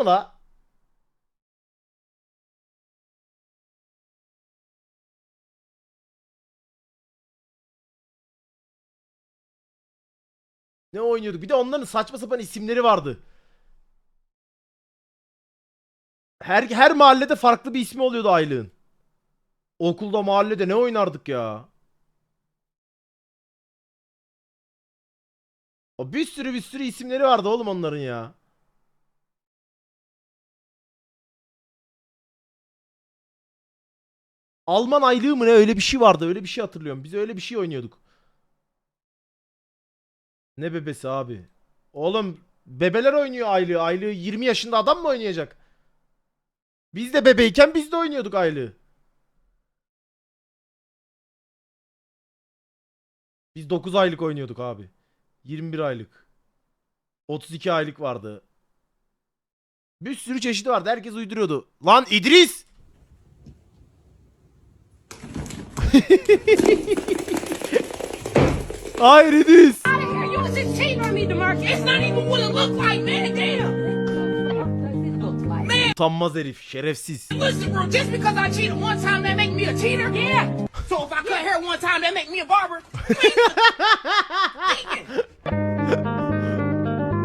mı la? Ne oynuyorduk? Bir de onların saçma sapan isimleri vardı. Her her mahallede farklı bir ismi oluyordu aylığın. Okulda mahallede ne oynardık ya? O bir sürü bir sürü isimleri vardı oğlum onların ya. Alman aylığı mı ne öyle bir şey vardı öyle bir şey hatırlıyorum. Biz öyle bir şey oynuyorduk. Ne bebesi abi? Oğlum bebeler oynuyor aylığı. Aylığı 20 yaşında adam mı oynayacak? Biz de bebeyken biz de oynuyorduk aylığı. Biz 9 aylık oynuyorduk abi. 21 aylık. 32 aylık vardı. Bir sürü çeşidi vardı. Herkes uyduruyordu. Lan İdris! Hayır İdris! You was just cheating on me, DeMarcus. It's not even what it looked like, man. Damn. Utanmaz herif. Şerefsiz. Listen, bro. Just because I cheated one time, that make me a cheater? Yeah. So if I cut hair one time, that make me a barber? You ain't even thinking.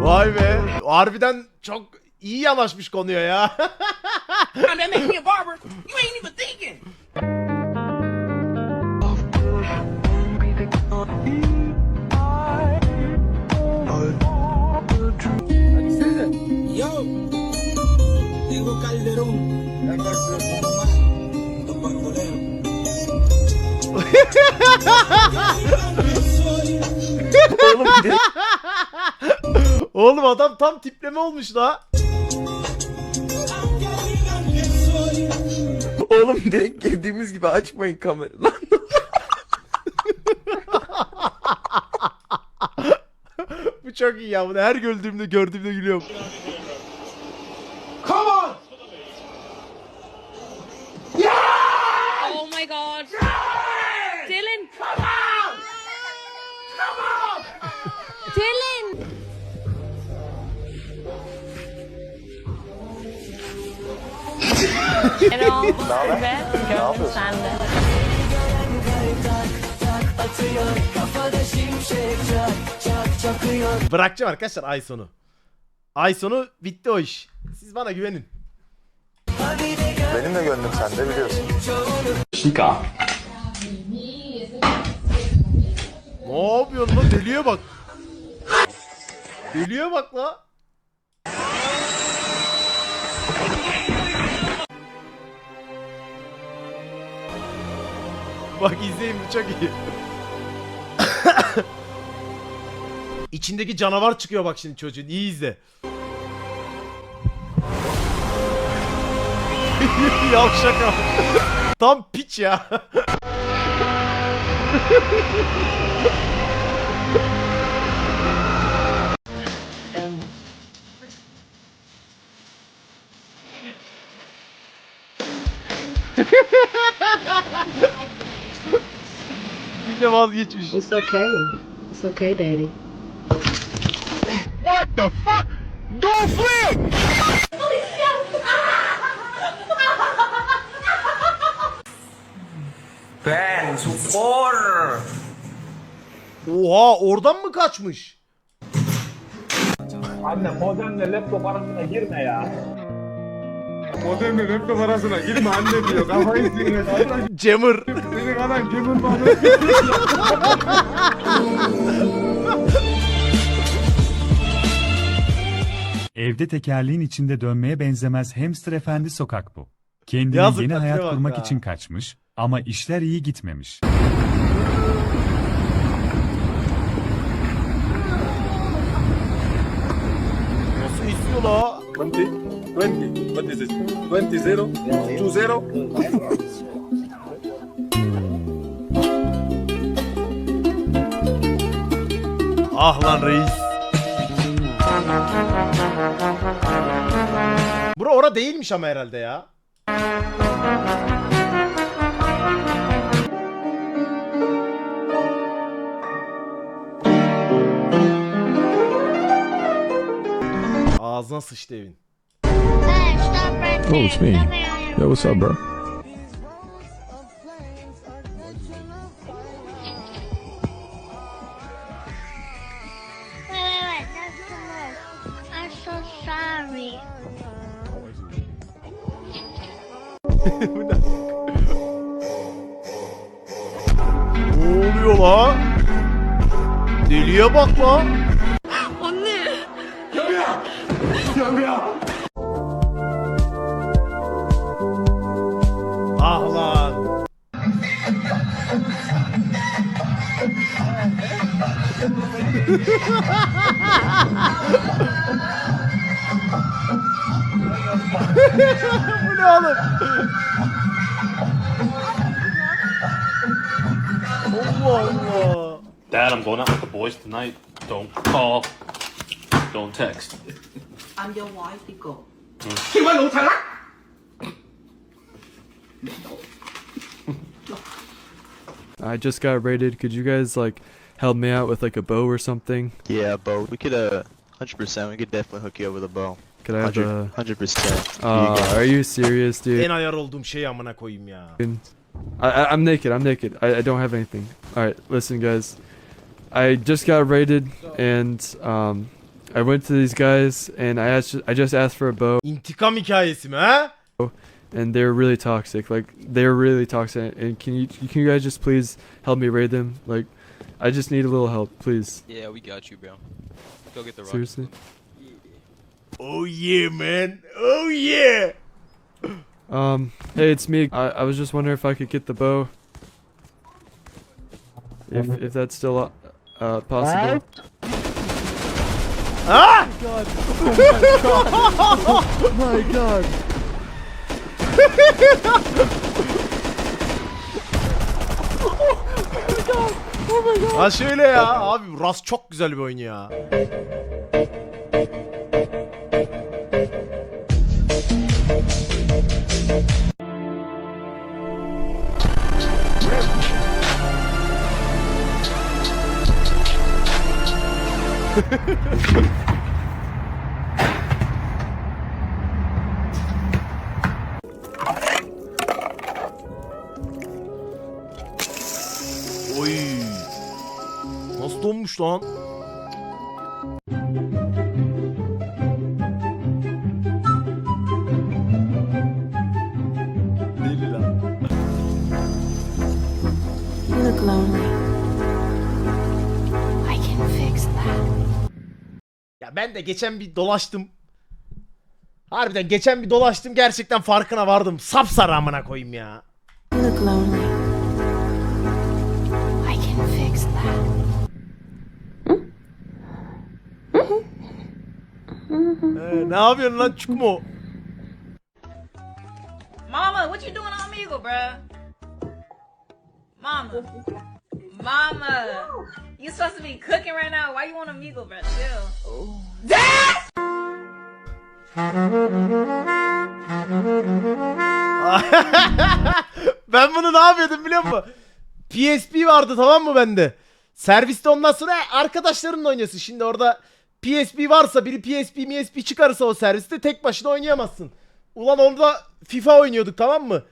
Vay be. Harbiden çok iyi yanaşmış konuya ya. Oğlum adam tam tipleme olmuş la. Oğlum direkt girdiğimiz gibi açmayın kamerayı lan. Bu çok iyi ya. Bunu her gördüğümde gördüğümde gülüyorum. Erol, ve gönlüm sende. Bırakacağım arkadaşlar ay sonu. Ay sonu bitti o iş. Siz bana güvenin. Benim de gönlüm sende biliyorsun. Ne yapıyorsun lan? Deliye bak. Deliye bak la. Bak izleyin bu çok iyi. İçindeki canavar çıkıyor bak şimdi çocuğun. İyi izle. Yavşak abi. Tam piç ya. Yine vazgeçmiş. It's okay. It's okay, Daddy. Ben spor. Oha oradan mı kaçmış? Anne modemle laptop arasına girme ya. Modemle laptop arasına girme anne diyor. Kafayı sinir. Cemur. Adam kömür bağlı. Evde tekerleğin içinde dönmeye benzemez hamster efendi sokak bu. Kendine Yazık yeni hayat bak kurmak ha. için kaçmış ama işler iyi gitmemiş. Nasıl istiyor la? 20, 20, what is it? 20, 0, 2, 0. Ah lan reis. Bura ora değilmiş ama herhalde ya. Ağzına sıçtı evin. Oh, it's me. Yo, what's up, bro? Bak la. Ah lan. Bu ne oğlum? Allah Allah. Dad, I'm going out with the boys tonight. Don't call. Don't text. I'm your wife, Pico. I just got raided. Could you guys like help me out with like a bow or something? Yeah, Bo, we could, uh, 100%, we could definitely hook you up with a bow. Could I have the? 100%. Uh, are you serious, dude? En ayar olduğum şey amına koyayım ya. I, I, I'm naked. I'm naked. I, I don't have anything. All right, listen, guys. I just got raided, and um, I went to these guys, and I asked, I just asked for a bow, İntikam hikayesi mi ha? and they're really toxic. Like they're really toxic. And can you, can you guys just please help me raid them? Like, I just need a little help, please. Yeah, we got you, bro. Go get the Seriously. Oh yeah man. Oh yeah. Um, hey, it's me. I, I was just wondering if I could get the bow. If if that's still uh, uh possible. Ha? my god. Ha şöyle ya abi Rust çok güzel bir oyun ya. Oy. Nasıl donmuş lan? Ya ben de geçen bir dolaştım. Harbiden geçen bir dolaştım gerçekten farkına vardım. Sapsarı amına koyayım ya. You look lonely. I can fix that. Ee, ne yapıyorsun lan çukmo? Mama, what you doing on Meagle, bruh? Mama. Mama. You supposed to be cooking right now. Why you want a Meagle, bruh? Chill. ben bunu ne yapıyordum biliyor musun? PSP vardı tamam mı bende? Serviste ondan sonra arkadaşlarınla oynuyorsun. Şimdi orada PSP varsa biri PSP MSP çıkarırsa o serviste tek başına oynayamazsın. Ulan orada FIFA oynuyorduk tamam mı?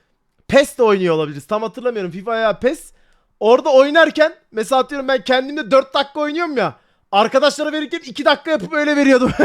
PES de oynuyor olabiliriz. Tam hatırlamıyorum FIFA ya PES. Orada oynarken mesela atıyorum ben kendimde 4 dakika oynuyorum ya. Arkadaşlara verirken 2 dakika yapıp öyle veriyordum.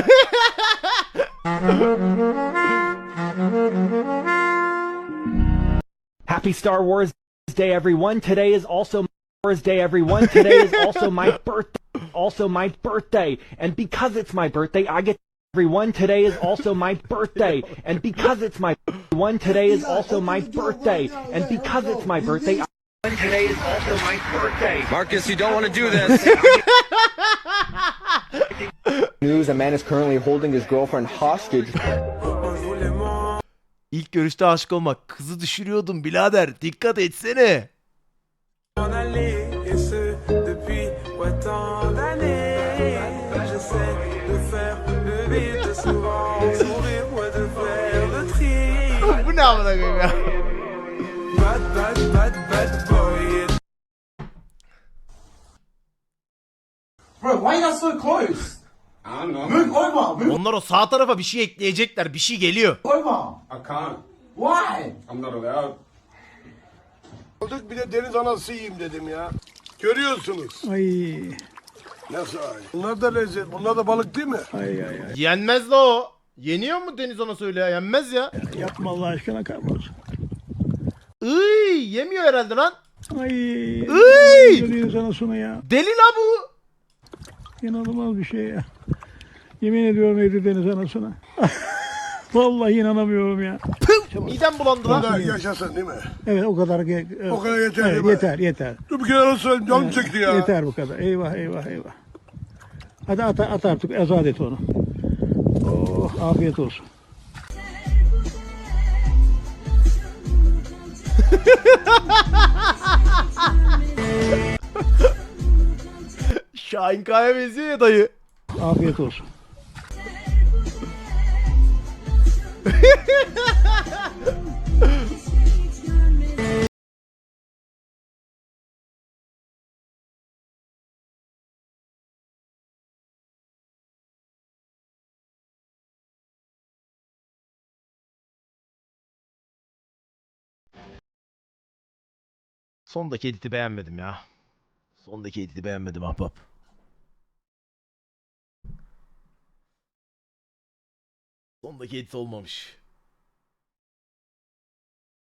Happy Star Wars Day, everyone. Today is also Wars Day, everyone. Today is also my birthday. Also my birthday. And because it's my birthday, I get everyone. Today is also my birthday. And because it's my one, today is also my birthday. And because it's my birthday, I- today is also my birthday. Marcus, you don't want to do this. News: A man is currently holding his girlfriend hostage. İlk görüşte aşık olmak. Kızı düşürüyordum birader. Dikkat etsene. Bu ne amına koyayım ya? Bro, why are you not so close? I don't know. Move over. Onlar o sağ tarafa bir şey ekleyecekler. Bir şey geliyor. Aldık bir de deniz anası yiyeyim dedim ya. Görüyorsunuz. Ay, Nasıl ay? Bunlar da lezzet. Bunlar da balık değil mi? ay, ay, ay. Yenmez la o. Yeniyor mu Deniz ona söyle ya? Yenmez ya. Yapma Allah aşkına kalmaz. Iy, yemiyor herhalde lan. Ay. Iy! Deniz anasını ya. Deli la bu. İnanılmaz bir şey ya. Yemin ediyorum Eylül Deniz anasına. Vallahi inanamıyorum ya. Midem bulandı lan. Bunlar yaşasın değil mi? Evet o kadar. ge- O kadar yeter Evet, değil mi? yeter yeter. Dur bir kenara söyleyeyim. Canım çekti ya. Yeter bu kadar. Eyvah eyvah eyvah. Hadi at, at artık azat et onu. Oh afiyet olsun. Şahin Kaya benziyor ya dayı. Afiyet olsun. Sondaki editi beğenmedim ya. Sondaki editi beğenmedim ahbap. Sondaki edit olmamış.